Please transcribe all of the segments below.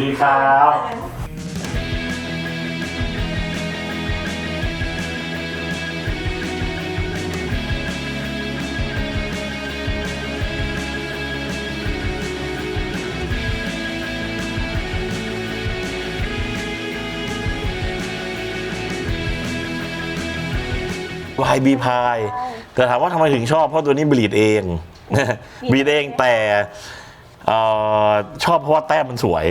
ดีครับ YB พายแต่ถามว่าทำไมถึงชอบเพราะตัวนี้บลีดเอง บลีดเองแต่ เอ่อชอบเพราะว่าแต้มมันสวย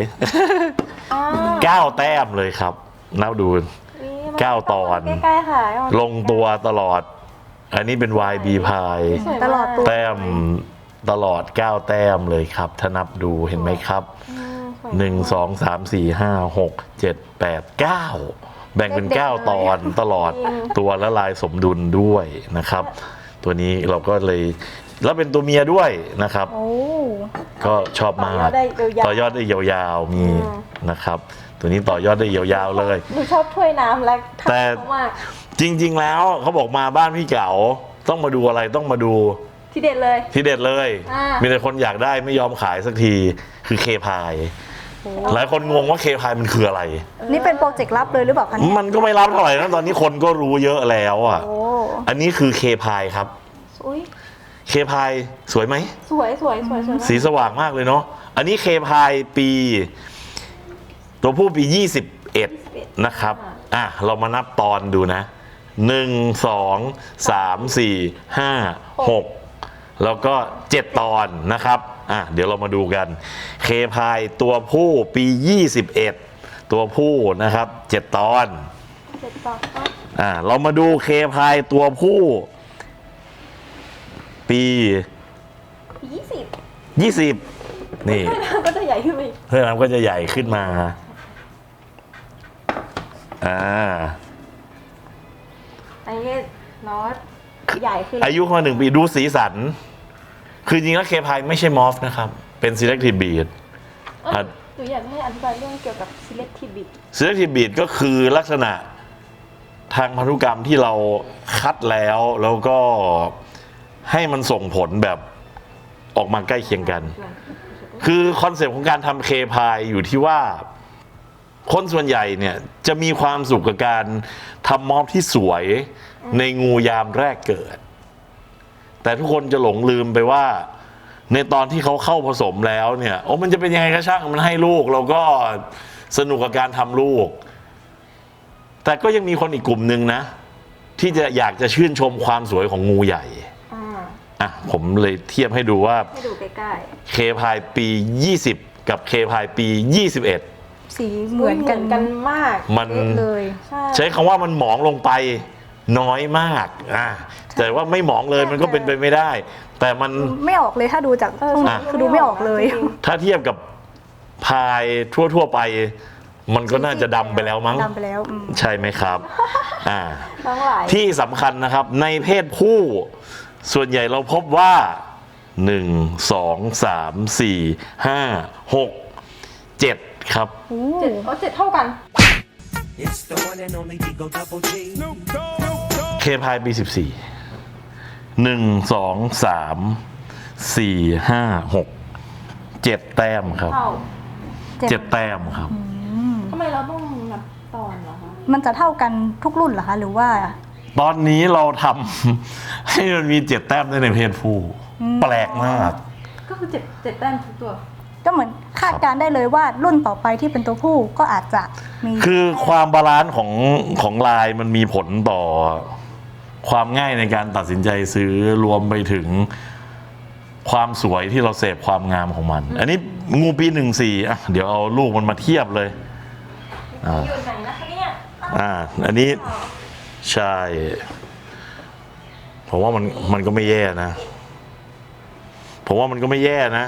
อ่าเก้าแต้มเลยครับนับดูวิมเก้าตอน ใกล้ๆค่ะลงตัวตลอด อันนี้เป็น YB พายสวยมากตลอดตัว แต้มตลอด 9 แต้มเลยครับ ถ้านับดูเห็นไหมครับอืมสวย1 2 3 4 5 6 7 8 9 แบ่งเป็น9ตอนตลอดตัวและลายสมดุลด้วยนะครับ ตัวนี้เราก็เลย แล้วเป็นตัวเมียด้วยนะครับ โอ้ ก็ชอบมากต่อยอดได้ยาวๆ ต่อยอดได้ยาวๆมีอืมนะครับ ตัวนี้ต่อยอดได้ยาวๆเลย หนูชอบถ้วยน้ำและแต่ เขามากจริง ๆ แล้วเขาบอกมาบ้านพี่เก๋าต้องมาดูอะไรต้องมาดูที่เด็ดเลย ที่เด็ดเลย อ่ามี มีแต่คนอยากได้ไม่ยอมขายสักทีคือเคพายหลายคนงงว่าเคพายมันคืออะไร นี่เป็นโปรเจกต์ลับเลยหรือเปล่าคะเนี่ยมันก็ไม่รับเท่าไหร่นะตอนนี้คนก็รู้เยอะแล้วอะโอ้อันนี้คือเคพายครับ อุ้ย เคพายสวยไหม สวยสวยสวยสวยมากสีสว่างมากเลยเนาะ อันนี้เคพายปี ตัวผู้ปี 21 นะครับ อะ เรามานับตอนดูนะ 1 2 3 4 5 6 แล้วก็ 7 ตอนนะครับ อะ เดี๋ยวเรามาดูกัน เคพายตัวผู้ปี 21 ตัวผู้นะครับ 7 ตอนเจ็ดต่อครับอะเรามาดูเคพายตัวผู้ ปี ยี่สิบ20 นี่ก็จะใหญ่ขึ้นไปอีกเพื่อนน้ำก็จะใหญ่ขึ้นมา อ่า อันนี้เนาะใหญ่ขึ้นอายุเขาหนึ่งปีดูสีสัน คือจริงแล้วเคพายไม่ใช่มอฟนะครับ เป็น selective bead เอ้ยหนูอยากให้อธิบายเรื่องเกี่ยวกับ selective bit selective bead ก็คือลักษณะทางพันธุกรรมที่เราคัดแล้วแล้วก็ ให้มันส่งผลแบบออกมาใกล้เคียงกัน คือคอนเซปต์ของการทำเคพายอยู่ที่ว่า คนส่วนใหญ่เนี่ยจะมีความสุขกับการทำมอบที่สวยในงูยามแรกเกิด แต่ทุกคนจะหลงลืมไปว่า ในตอนที่เขาเข้าผสมแล้วเนี่ยโอ้มันจะเป็นยังไงก็ช่างมันให้ลูกเราก็สนุกกับการทำลูก แต่ก็ยังมีคนอีกกลุ่มหนึ่งนะ ที่จะอยากจะชื่นชมความสวยของงูใหญ่ อ่าอะผมเลยเทียบให้ดูว่าให้ดูใกล้เคพายปี 20 กับเคพายปี 21สีๆเหมือนกันกันมากมันเลย ใช่ใช้คำว่ามันหมองลงไปน้อยมากอะแต่ว่าไม่หมองเลยมันก็เป็นไปไม่ได้ แต่มัน ไม่ออกเลยถ้าดูจากเออตรงใช่นี้คือดูไม่ออกเลย จริงถ้าเทียบกับพายทั่ว ๆ ไป มันก็น่าจะดำไปแล้วมั้ง ดำไปแล้วอืม ใช่ไหมครับ อ่า ๆทั้งหลายที่สำคัญนะครับในเพศผู้ ส่วนใหญ่เราพบว่า 1 2 3 4 5 6 7 ครับโอ้เจ็ดอ๋อเจ็ดเท่ากัน It's the one and only Digo Double G. เคพายปี14 1 2 3 4 5 6 7แต้มครับเท่าเจ็ด7แต้มครับ ทำไมเราต้องนับตอนเหรอคะมันจะเท่ากันทุกรุ่นเหรอคะ หรือว่า ตอนนี้เราทำ ให้มันมีเจ็ดแต้มได้ในเพศผู้แปลกมาก ก็คือเจ็ดเจ็ดแต้มทุกตัว ก็เหมือนคาดการณ์ได้เลยว่ารุ่นต่อไปที่เป็นตัวผู้ก็อาจจะมีคือความบาลานซ์ของของลายมันมีผลต่อ ความง่ายในการตัดสินใจซื้อรวมไปถึงความสวยที่เราเสพความงามของมัน อันนี้งูปีหนึ่งสี่อะเดี๋ยวเอาลูกมันมาเทียบเลย อ่า อยู่ไหนนะคะเนี่ยอ่า อันนี้ ใช่ ผมว่ามันมันก็ไม่แย่นะ ผมว่ามันก็ไม่แย่นะ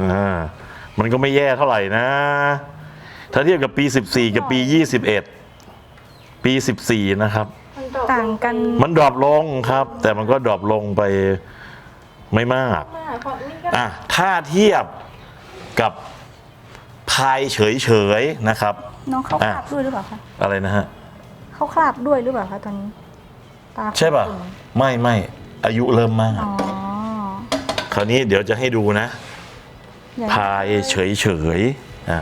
อ่ามันก็ไม่แย่เท่าไหร่นะ ถ้าเทียบกับปี 14 กับปี 21 ปี 14 นะครับมันดรอปต่างกันมันดรอปลงครับ แต่มันก็ดรอปลงไปไม่มากมากเพราะนี่ก็อะถ้าเทียบกับพายเฉยๆนะครับ น้องเขาคอะราบด้วยหรือเปล่าคะ อะไรนะฮะ เขาคราบด้วยหรือเปล่าคะตอนนี้ตาใช่ป่ะคุณไม่ไม่อายุเริ่มมาก อ๋อคราวนี้เดี๋ยวจะให้ดูนะ อย่างพายเฉยเฉยๆอ่า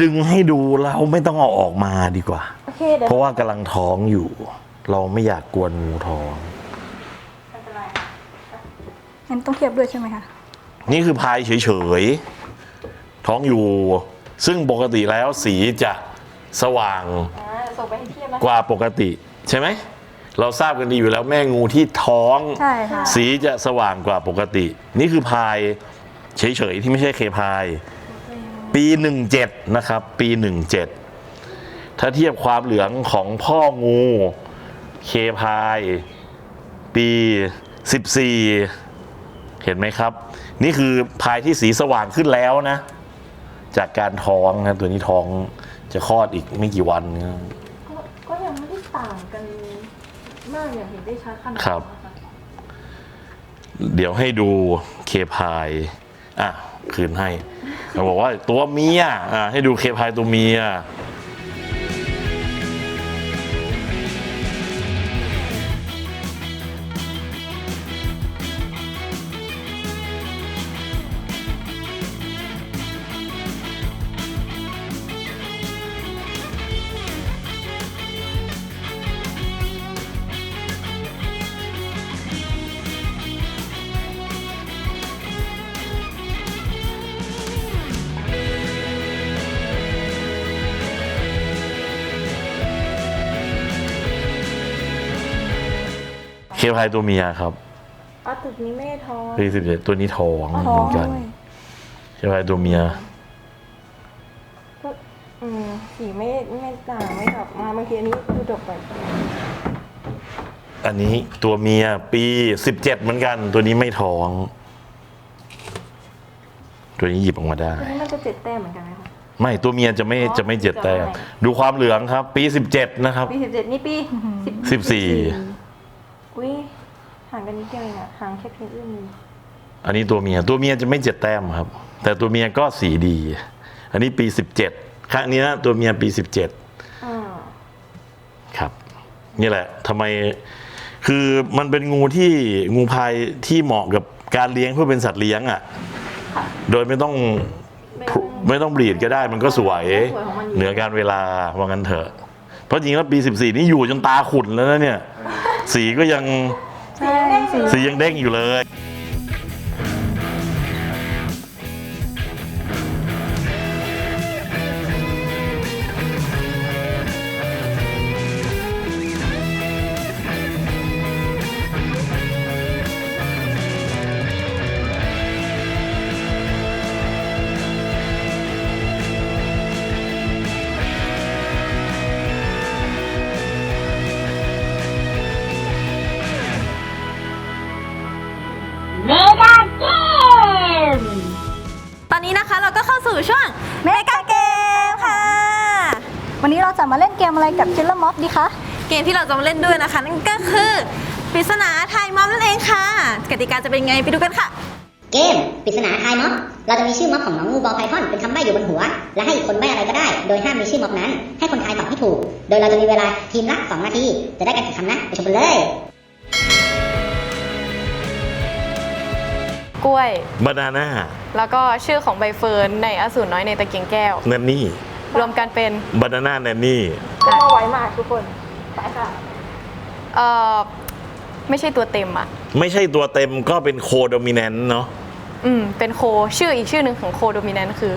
ดึงให้ดูเราไม่ต้องเอาออกมาดีกว่า โอเคเดี๋ยวเพราะว่ากำลังท้องอยู่ เราไม่อยากกวนงูท้อง ไม่เป็นไรงั้นต้องเทียบด้วยใช่ไหมคะนี่คือพายเฉยๆ ท้องอยู่ ซึ่งปกติแล้วสีจะสว่างอ่าส่งไปให้เทียบนะกว่าปกติ ใช่ไหม เราทราบกันดีอยู่แล้วแม่งูที่ท้อง ใช่ค่ะสีจะสว่างกว่าปกติ นี่คือพายเฉยๆที่ไม่ใช่เคพาย ปี 17 นะครับ ปี 17 ถ้าเทียบความเหลืองของพ่องูเคพาย ปี 14 เห็นไหมครับ นี่คือพายที่สีสว่างขึ้นแล้วนะ จากการท้องนะตัวนี้ท้องจะคลอดอีกไม่กี่วันนะก็ก็ยังไม่ได้ต่างกันมากอย่างเห็นได้ชัดขนาดครับนั้นนะคะ เดี๋ยวให้ดูเคพายอะ คืนให้เขาบอกว่าตัวเมียอ่าให้ดูเคพายตัวเมีย เคพายตัวเมียครับอ๋อตึกนี้ไม่ได้ท้อง ปีสิบเจ็ดตัวนี้ท้องท้เหองมือนกันด้วยเคพายตัวเมีย ก็อืมสีไม่ไม่ต่างไม่แบบมาบางทีอันนี้ดูดกไปอันนี้ตัวเมียปีสิบเจ็ดเหมือนกัน ตัวนี้ไม่ท้อง ตัวนี้หยิบออกมาได้ อันนี้มันจะเจ็ดแต้มเหมือนกันไหมคะ ไม่ตัวเมียจะไม่อ๋อจะไม่เจ็ดแต้มจะไม่ ดูความเหลืองครับ ปีสิบเจ็ดนะครับ ปีสิบเจ็ดนี่ปีสิบ สิบสี่ อุ้ยห่างกันนิดเดียวเองอะห่างแค่เพียงเอื้อมมืออันนี้ตัวเมียตัวเมียจะไม่เจ็ดแต้มครับ แต่ตัวเมียก็สีดี อันนี้ปีสิบเจ็ดครั้งนี้นะตัวเมียปีสิบเจ็ดอ่าครับ นี่แหละทำไมคือมันเป็นงูที่งูพายที่เหมาะกับการเลี้ยงเพื่อเป็นสัตว์เลี้ยงอะ โดยไม่ต้องไม่พรุไม่ต้องบรีดก็ได้มันก็สวยสวยของมันอยู่เหนือการเวลาว่างั้นเถอะ เพราะจริงแล้วปี 14 นี่อยู่จนตาขุ่นแล้วนะเนี่ย สีก็ยังใช่สี สียังเด้งอยู่เลย อะไรกับชิลเลอร์ม็อบดีคะ เกมที่เราจะมาเล่นด้วยนะคะ นั่นก็คือปริศนาทายม็อบนั่นเองค่ะ กติกาจะเป็นไงไปดูกันค่ะ เกมปริศนาทายม็อบ เราจะมีชื่อม็อบของน้องงูบอลไพทอนเป็นคำใบ้อยู่บนหัว และให้อีกคนใบ้อะไรก็ได้ โดยห้ามมีชื่อม็อบนั้น ให้คนทายตอบให้ถูก โดยเราจะมีเวลาทีมละ2นาที จะได้กันกี่คำนะไปชมกันเลย กล้วย บานาน่าแล้วก็ชื่อของใบเฟิร์นในอสูรน้อยในตะเกียงแก้วแนนนี่ รวมกันเป็นบานาน่าแนนนี่ก็มาไวมากทุกคนไปค่ะเอ่อไม่ใช่ตัวเต็มอะ ไม่ใช่ตัวเต็มก็เป็นโคโดมิแนนต์เนาะอืม เป็นโคชื่ออีกชื่อหนึ่งของโคโดมิแนนต์คือ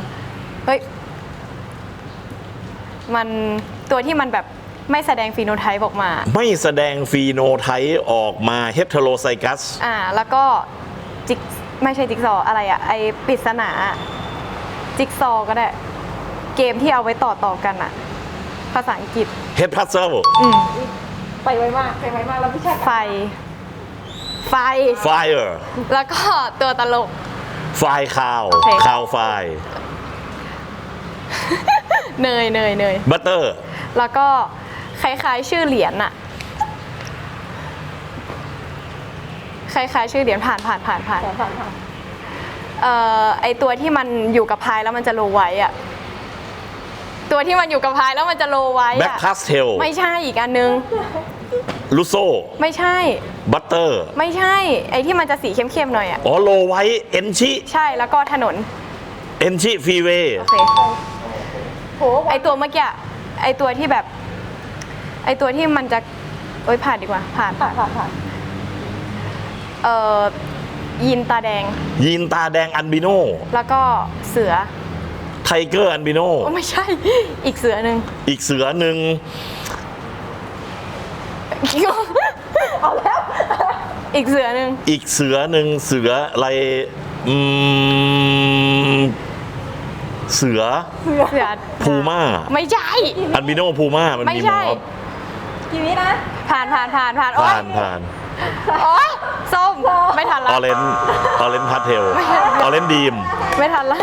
เฮ้ย มันตัวที่มันแบบไม่แสดงฟีโนไทป์ออกมา ไม่แสดงฟีโนไทป์ออกมาเฮปเทโรไซกัส อ่า แล้วก็จิกไม่ใช่จิ๊กซอว์อะไรอะไอปริศนา จิ๊กซอว์ก็ได้ เกมที่เอาไว้ต่อต่อๆกันอะภาษาอังกฤษเฮปพัซเซิลอืมไปไวมากไปไวมากแล้วพี่ชายไฟ ไฟไฟเออร์แล้วก็ตัวตลกไฟคาวโอเคคาวไฟเนยเนยเนยบัตเตอร์แล้วก็คล้ายๆ ชื่อเหรียญอะคล้ายๆ ชื่อเหรียญผ่านผ่านผ่านผ่าน ผ่านผ่านผ่านเอ่อไอตัวที่มันอยู่กับพายแล้วมันจะโลไว้อะ ตัวที่มันอยู่กับพายแล้วมันจะโลไว้แบ็คอะพาสเทลไม่ใช่อีกอันนึง ลูโซไม่ใช่ บัตเตอร์ ไม่ใช่ ไอที่มันจะสีเข้มๆหน่อยอะอ๋อโลไว้เอนชิใช่แล้วก็ถนนเอนชิฟรีเวย์โอเคไอตัวเมื่อกี้อะไอตัวที่แบบ ไอตัวที่มันจะโอ้ยผ่านดีกว่า ผ่านผ่านผ่านผ่านเอ่อยีนตาแดงยีนตาแดงอันบิโนแล้วก็เสือ ไทเกอร์อันบิโนโอ้ไม่ใช่ อีกเสือหนึ่งอีกเสือหนึ่งเอาแล้ว อีกเสือหนึ่งอีกเสือหนึ่งเสืออะไรอืมเสือเสือพูม่าไม่ใช่ อันบิโนพูม่ามันไม่มีใช่มอบกี่วินะ ผ่านผ่านผ่านผ่านโอ๊ยผ่านผ่านโอ๊ยส้มไม่ทันอละอเรนออเรนพาเทลออเรนดีมไม่ทันละ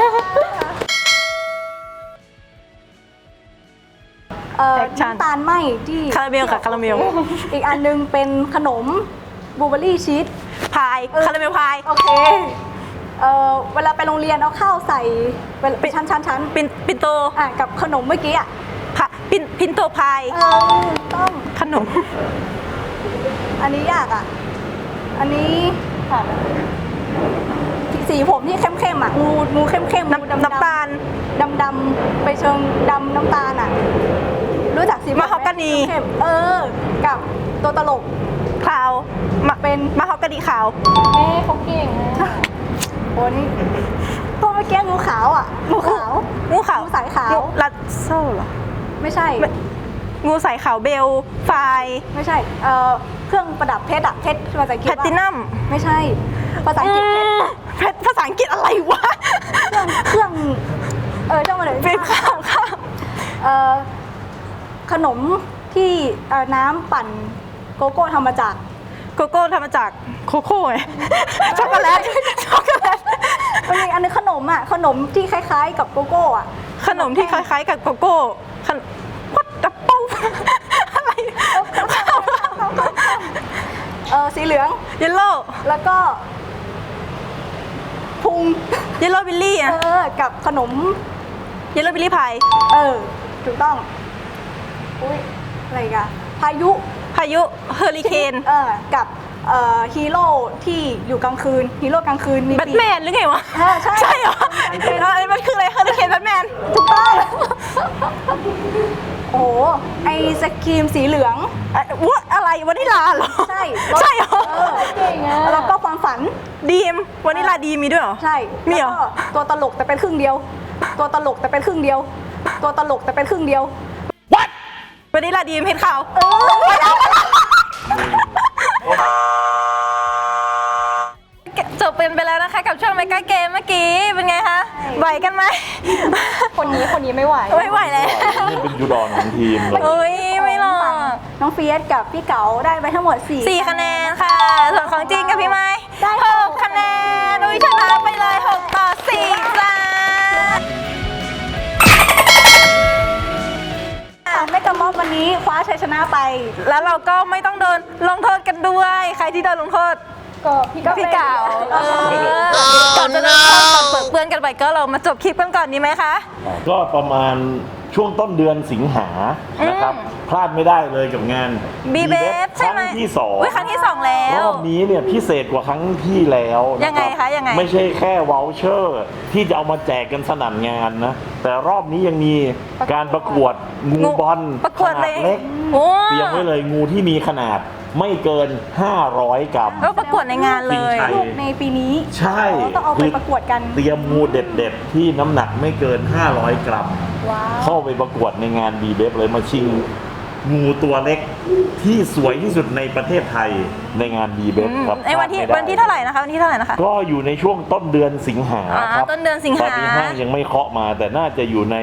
เอ่อแอคชั่นน้ำตาลไหมที่คาราเมลค่ะคาราเมล อีกอันนึงเป็นขนมบลูเบอร์รี่ชีส พายคาราเมลพายโอเค เอ่อเวลาไปโรงเรียนเอาข้าวใส่เป็นชั้นชั้นชั้นปินปินโตอะกับขนมเมื่อกี้อะปินปินโตพายเออต้องขนม อันนี้ยากอะ อันนี้สีผมที่เข้มๆอะงูงูเข้มๆงูดำๆน้ำตาลดำดำๆไปเชิงดำน้ำตาลอะ รู้จักสีผมไหมะฮอกกานี เข้มๆเออ กับตัวตลกขาวมาเป็นมาฮอกกานีขาวเอ๊ะเขาเก่งอะโอ้นี่ตัวเมื่อกี้งูขาวอะงูขาว งูขาวงูสายขาว งูลัดโซ่เหรอไม่ใช่งูสายขาวเบลไฟไม่ใช่ เอ่อ เครื่องประดับเพชรอะเพชรภาษาอังกฤษแพว่าตตินัมไม่ใช่ ภาษาอังกฤษเพชรเพชรภาษาอังกฤษอะไรวะ เครื่อง เครื่อง เออจ้ามาเลยเป็นข้าวข้าวเอ่อ ขนมที่เอ่อน้ำปั่นโกโก้ทำมาจาก โกโก้ทำมาจากโคโค่ไง ช็อกโกแลตช็อกโกแลตมันมีอันนึงขนมอะขนมที่คล้ายๆ กับโกโก้อะขนมที่คล้ายๆกับโกโก้ขนมวัดดับเปิ้ลอะไรเออสีเหลืองเยลโล่แล้วก็พุงเยลโล่บิลลี่เออะอกับขนม เยลโล่บิลลี่พาย เออ ถูกต้อง อุ้ยอะไรอีกันพายุพายุเฮอริเคนเออกับเอ่อฮีโร่ที่อยู่กลางคืนฮีโร่กลางคืนมีแบทปีก แมนหรือไงวะเออใช่ ใช่เหรอเออมันคืออะไรเฮอริเคนแบทแมน ถูกต้องโอ้โหไอศครีมสีเหลืองวะอะไรวานิลาเหรอใช่ใช่เหรอเออเก่งอะแล้วก็ความฝัน ดีมวานิลาดีมีด้วยเหรอ ใช่มีเหรอ แล้วก็ตัวตลกแต่เป็นครึ่งเดียว ตัวตลกแต่เป็นครึ่งเดียว ตัวตลกแต่เป็นครึ่งเดียว วานิลาดีมเพชรขาวเออจบเป็นไปแล้วนะคะ กับช่วงเมกาเกมเมื่อกี้ เป็นไงคะไหวกันไหม คนนี้คนนี้ไม่ไหว ไม่ไหวแล้วนี่เป็นยูดอนของทีมเราโอ้ยไม่หรอกน้องเฟียสกับพี่เก๋าได้ไปทั้งหมด4สี่คะแนนค่ะ ส่วนของจริงกับพี่ไม้ได้หกคะแนนอุ้ยชนะไปเลยหกต่อสี่จ้า วันนี้คว้าชัยชนะไป แล้วเราก็ไม่ต้องโดนลงโทษกันด้วย ใครที่โดนลงโทษก็พี่ก็พี่เก่าเออก่อนจะโดนโทษก่อนเปิดเปื้อนกันไปก็เรามาจบคลิปกันก่อนดีไหมคะ ก็ประมาณ ช่วงต้นเดือนสิงหานะครับ พลาดไม่ได้เลยกับงานบีเบ B-Bep ฟใช่ไหมครั้งที่สองอุ๊ยครั้งที่สองแล้วรอบนี้เนี่ยพิเศษกว่าครั้งที่แล้วนรับยังไงคะยังไง ไม่ใช่แค่วอลเชอร์ ที่จะเอามาแจกกันสนั่นงานนะ แต่รอบนี้ยังมีการประกวดงูบอลประกวดขนาเลดยเล็ก โอ้เตรียมไว้เลยงูที่มีขนาดไม่เกิน 500 กรัม ก็ประกวดในงานเลยจริงลูกในปีนี้ใช่ต้องเอาไปประกวดกัน เตรียมงูเด็ด ๆ ที่น้ำหนักไม่เกิน 500 กรัม ว้าว เข้าไปประกวดในงานบีเบฟเลยมาชิงงูตัวเล็กที่สวยที่สุดในประเทศไทยในงานบีเบฟครับในวันที่พลดไม่ได้วันที่เท่าไหร่นะคะวันที่เท่าไหร่นะคะ ก็อยู่ในช่วงต้นเดือนสิงหาอ่าครับต้นเดือนสิงหา ตอนนี้ห้างยังไม่เคาะมา แต่น่าจะอยู่ใน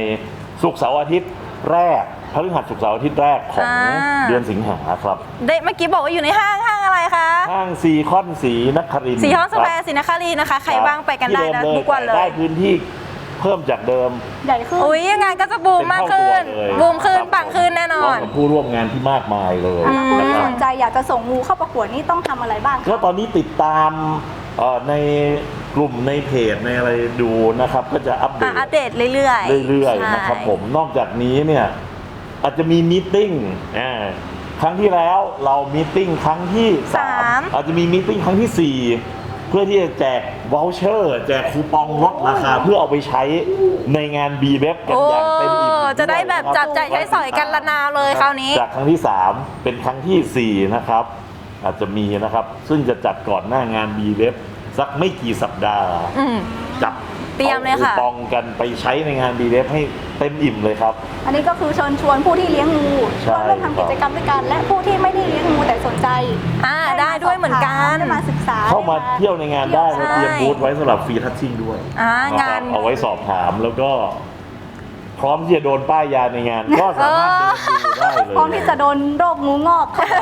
ศุกร์เสาร์อาทิตย์แรกพฤหัสศุกร์เสาร์อาทิตย์แรกของอ่าเดือนสิงหาครับ ได้เมื่อกี้บอกว่าอยู่ในห้างห้างอะไรคะห้างซีคอนสีนครินทร์สีห้องสแควคร์รับสีนครินทร์นะคะ ใครว่างไปกันได้นะที่เมทุกวันเลได้ย พื้นที่ เพิ่มจากเดิม ใหญ่ขึ้น อุ้ยงานก็จะบูมมากขึ้น เป็เท่ตัวเลยบูมขึ้น ครับ ปังขึ้นแน่นอพร้มกับผู้ร่วมงานที่มากมายเลยผู้นะที่ครัสบ นใจอยากจะส่งงูเข้าประกวดนี่ต้องทำอะไรบ้างก็คะตอนนี้ติดตามเอ่อในกลุ่มในเพจในอะไรดูนะครับ ก็จะอัปเดอะตอัปเดตเรื่อยๆเรื่อยๆนะครับใช่ผมนอกจากนี้เนี่ยอาจจะมีมีตติ้งอ่าครั้งที่แล้วเรามีตติ้งครั้งที่สามอาจจะมีมีตติ้งครั้งที่สี่ เพื่อที่จะแจกวอลเชอร์ แจกคูปองลดราคา เพื่อเอาไปใช้ในงาน b ีเว็บกันโอ้อย่างเต็มอิ่มจะได้แบบจับจ่ายใช้สอยกันละนาวเลยคราวนี้ จากครั้งที่ 3 เป็นครั้งทีสี่ 4 นะครับ อาจจะมีนะครับ ซึ่งจะจัดก่อนหน้างาน b ีเว็บสักไม่กี่สัปดาห์ อืม จับ เตรียมเลยค่ะ อาปองกันไปใช้ในงาน b ีเว็บให้เต็มอิ่มเลยครับ อันนี้ก็คือเชิญชวนผู้ที่เลี้ยงงูใช่ มาร่วมทำกิจกรรมด้วยกัน และผู้ที่ไม่ได้เลี้ยงงูแต่สนใจอ่าได้ด้วยเหมือนกัน ได้มาศึกษาเข้ามาเที่ยวในงานได้ใช่ เราเตรียมบูธไว้สำหรับฟรีทัชชิ่งด้วยอ่านะคงารัน บเอาไว้สอบถามแล้วก็ พร้อมที่จะโดนป้ายยาในงาน ก็สามารถเดินดูได้เลยพร้อมที่จะโดนโรคงูงอกเข้าไป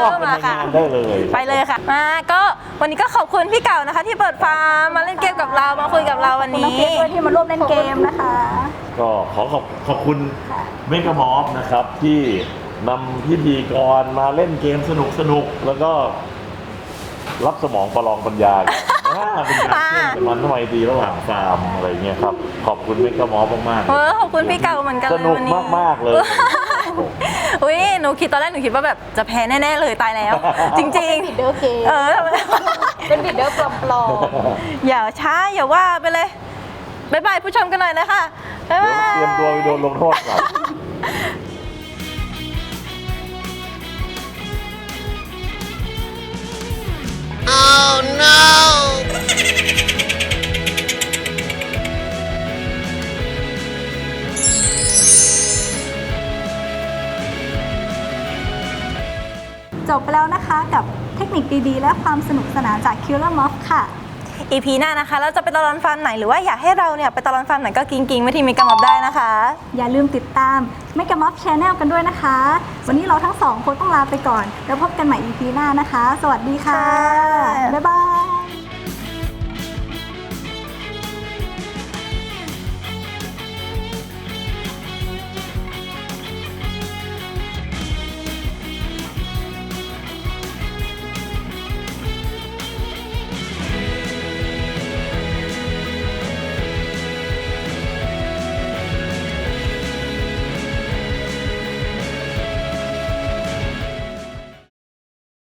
งอกกันในงานได้เลย ไปเลยค่ะมาก็ วันนี้ก็ขอบคุณพี่เก่านะคะ ที่เปิดฟาร์มมาเล่นเกมกับเรามาคุยกับเราวันคุณน้องนี้ เกดด้วยที่มาร่วมเล่นเกมนะคะ ก็ขอขอบขอบคุณค่ะเมกามอฟนะครับ ที่นำพิธีกรมาเล่นเกมสนุกสนุกๆแล้วก็ รับสมองประลองปัญญากันอ่าเป็นการเชื่อมกันมันทำไมดีระหว่างฟาร์มอะไรเงี้ยครับ ขอบคุณเมกามอฟมากๆเออขอบคุณพี่เก่าเหมือนกันสเลยนุกวันนี้ มากๆเลย อุ้ยหนูคิดตอนแรกหนูคิดว่าแบบจะแพ้แน่ๆเลยตายแล้ว จริง บิดเดอร์เกมๆ เออทำไมเป็นบิดเดอร์ปลอมอย่าช้าอย่าว่าไปเลยบายบายผู้ชมกันหน่อยนะคะบ๊ายบาย เตรียมตัวไปโดนลงโทษก่อนๆ จบไปแล้วนะคะกับเทคนิคดีๆ และความสนุกสนานจาก Killer Moth ค่ะอีพีหน้านะคะ เราจะไปตลอนฟาร์มไหนหรือว่าอยากให้เราเนี่ยไปตลอนฟาร์มไหนก็กิ้งกิ้งๆไว้ที่มิกามอบได้นะคะ อย่าลืมติดตาม m e g a m o f Channel กันด้วยนะคะ วันนี้เราทั้งสองคนต้องลาไปก่อน แล้วพบกันใหม่ EP หน้านะคะ สวัสดีค่ะ ค่ะ บ๊ายบาย